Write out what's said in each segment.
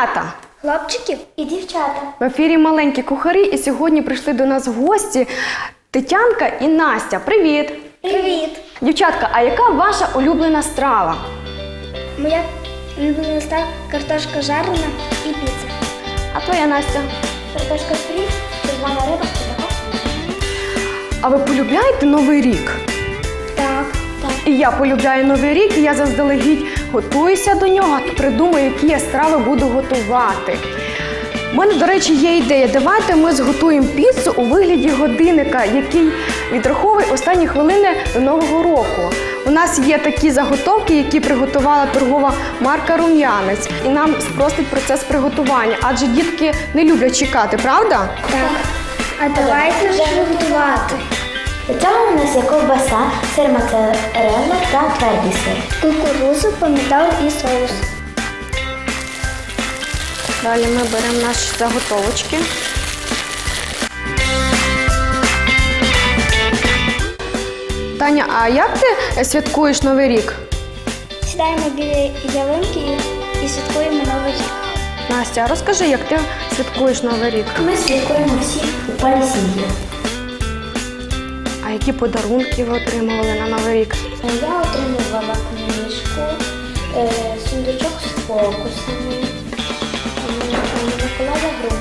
Малята! Хлопчиків і дівчата. В ефірі маленькі кухарі, і сьогодні прийшли до нас гості Тетянка і Настя. Привіт! Привіт! Дівчатка, а яка ваша улюблена страва? Моя улюблена страва картошка жарена і піца. А твоя Настя? Картошка фрі, червона риба і А ви полюбляєте Новий рік? Так, так. І я полюбляю Новий рік, і я заздалегідь готуюся до нього, придумаю, які я страви буду готувати. У мене, до речі, є ідея. Давайте ми зготуємо піцу у вигляді годинника, який відраховує останні хвилини до Нового року. У нас є такі заготовки, які приготувала торгова марка Рум'янець, і нам спростить процес приготування, адже дітки не люблять чекати, правда? Так. А давайте вже готувати. Цього у нас є ковбаса, сир моцарелла та твердий сир. Кукурузу, помідор і соус. Далі ми беремо наші заготовочки. Таня, а як ти святкуєш Новий рік? Сідаємо біля ялинки і, святкуємо новий рік. Настя, розкажи, як ти святкуєш Новий рік? Ми святкуємо всі у палі сім'ї. А які подарунки ви отримували на Новий рік? Я отримувала книжку, е, сундучок з фокусами, е, Миколая гру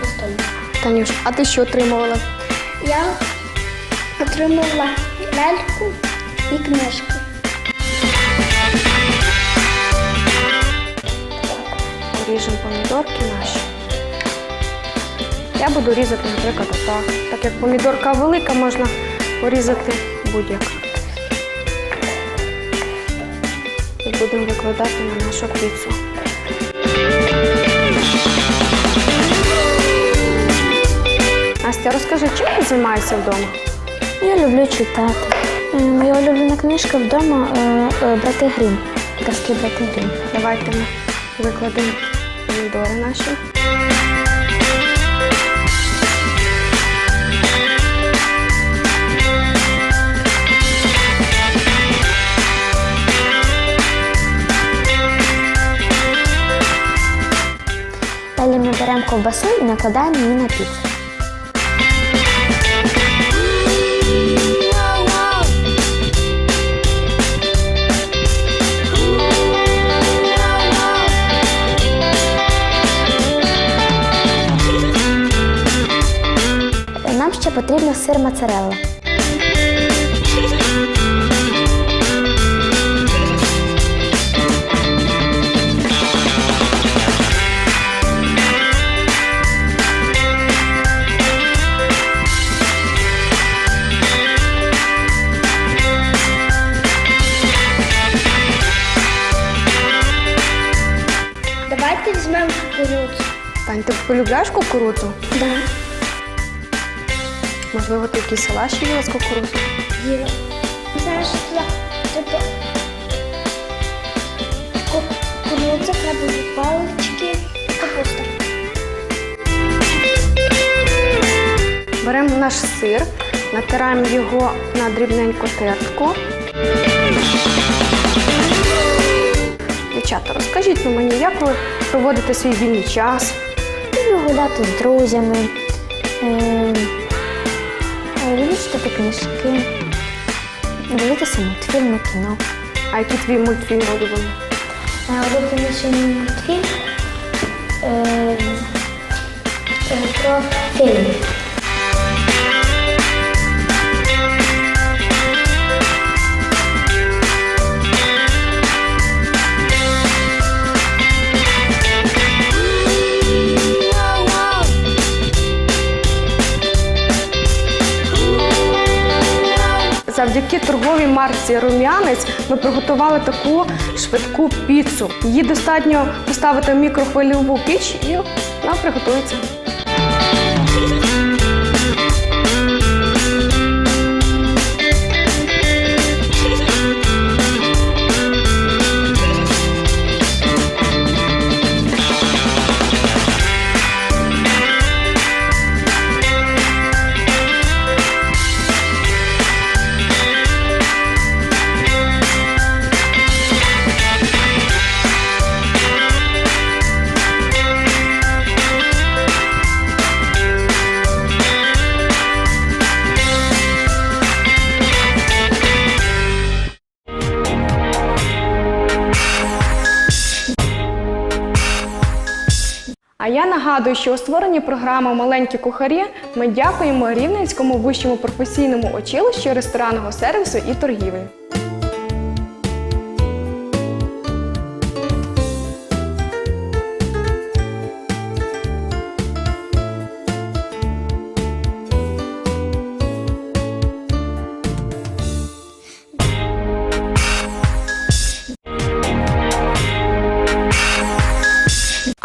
на столі. Танюш, а ти що отримувала? Я отримала ляльку і книжку. Ріжемо помідорки наші. Я буду різати, наприклад, отак. Так як помідорка велика, можна порізати будь-як. І будемо викладати на нашу піцу. Настя, розкажи, чим ти займаєшся вдома? Я люблю читати. Е, Моя улюблена книжка вдома е, е, Брати Грім. Казки Брати Грім. Давайте ми викладемо помідори наші. Ковбасу і накладаємо її на піцу. Нам ще потрібно сир моцарелла. Ти полюбляєш кукурудзу? Да. Можливо, ти якісь салаші їла з? Їла. Знаєш, туди, тобто кукурудза, крабові палички, капуста. Беремо наш сир, натираємо його на дрібненьку тертку. Дівчата, розкажіть ну, мені, як ви проводите свій вільний час? Гуляти з друзями, е, е, читати книжки, дивитися мультфільми, кіно. А який твій мультфільм улюблений? Улюбленіший мультфільм е, е, про фільм. Завдяки торговій марці Рум'янець ми приготували таку швидку піцу. Її достатньо поставити в мікрохвильову піч і вона приготується. А я нагадую, що у створенні програми Маленькі кухарі ми дякуємо Рівненському вищому професійному училищу ресторанного сервісу і торгівлі.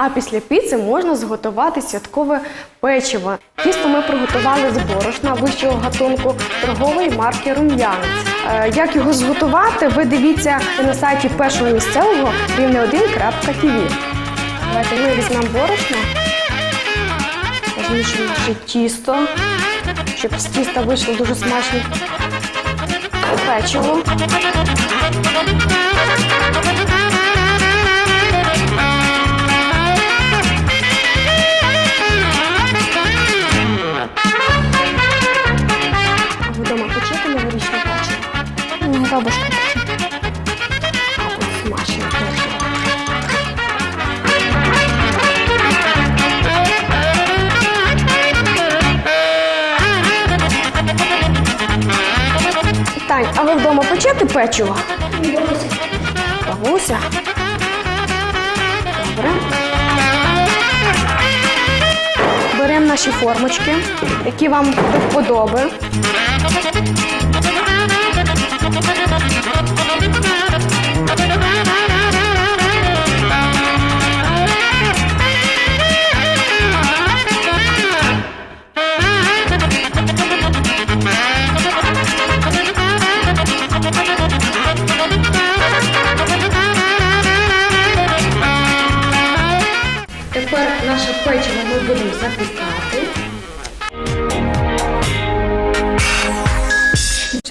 А після піци можна зготувати святкове печиво. Тісто ми приготували з борошна вищого гатунку торгової марки Рум'янець. Як його зготувати, ви дивіться на сайті першого місцевого рівне 1.tv. Давайте ми візьмемо борошно, наше тісто, щоб з тіста вийшло дуже смачне печиво. Тань, а ви вдома печете печиво? Бабуся. Добре. Беремо наші формочки, які вам до. Печиво ми будемо запікати.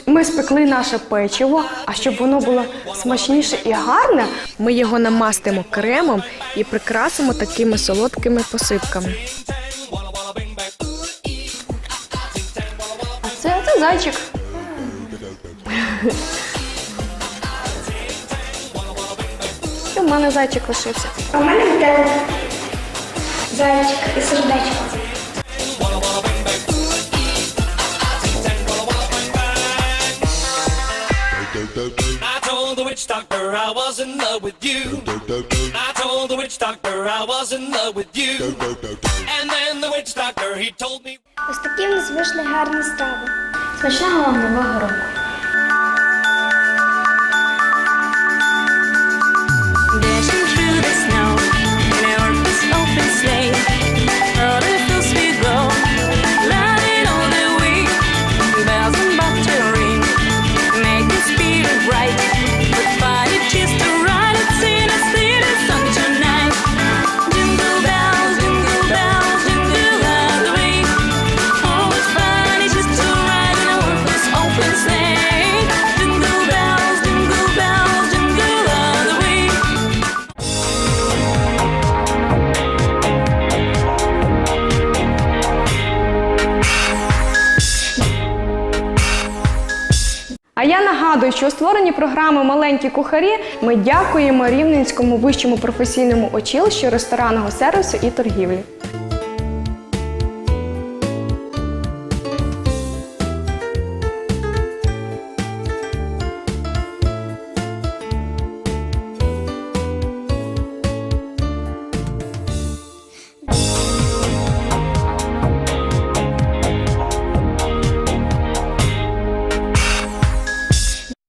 Ми спекли наше печиво, а щоб воно було смачніше і гарне, ми його намастимо кремом і прикрасимо такими солодкими посипками. А це, це зайчик. І в мене зайчик лишився. А в мене. Зайчик і сердечко. I told the witch doctor I was in love with you. I told the witch doctor I was in love with you. And then the witch doctor he told me. Ось такі в нас вийшли гарні страви. Смачного вам нового року. Нагадую, що у створенні програми Маленькі кухарі ми дякуємо Рівненському вищому професійному училищу ресторанного сервісу і торгівлі.